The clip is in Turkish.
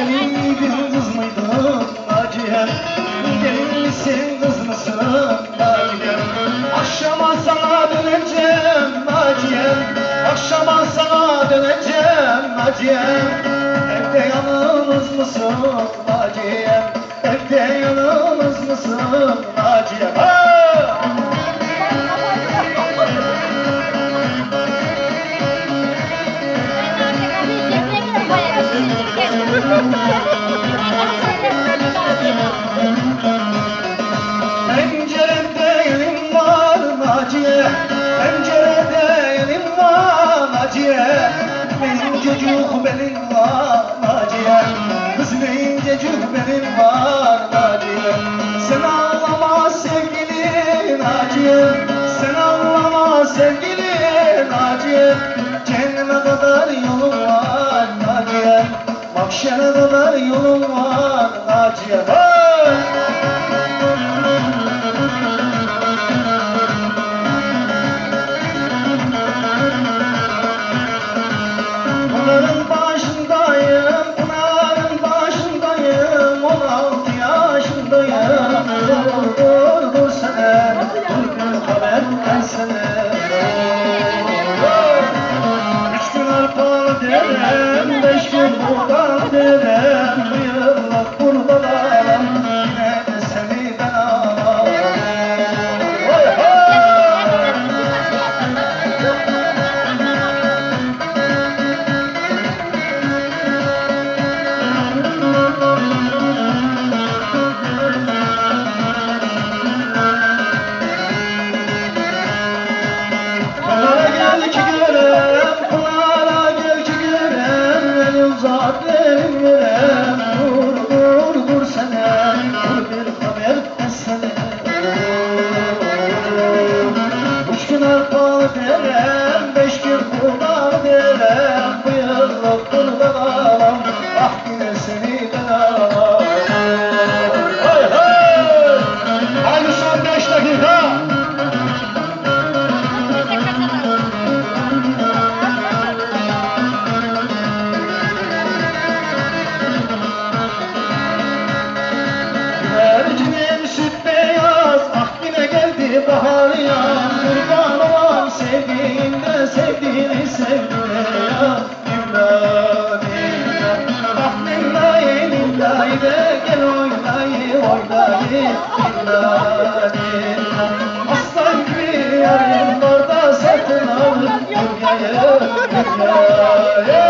Deli kız mıydın Naciye Deli misin kız mısın Naciye Akşama sana döneceğim Naciye Akşama sana döneceğim Naciye Evde yalnız mısın Naciye Evde yalnız mısın Naciye Naciye Pencerede yerim var Naciye. Pencerede yerim var Naciye. İncecik benim var Naciye. Kız incecik benim var Naciye. Sen ağlama sevgili Naciye. Sen ağlama sevgili Naciye. Cehenneme kadar Naciye Kadar yolun var Vay! Pınarın başındayım, pınarın başındayım, 16 yaşındayım. Dur dur dur sene, dur haber versene. Üç gün arpa derim, beş gün buğda derim, bu görem, el uzat el verem. Dur dur dur sene, dur bir haber etsene. Üç gün arpa derem, beş gün buğday derem. Bu yıllık burada dünyayı dünyayı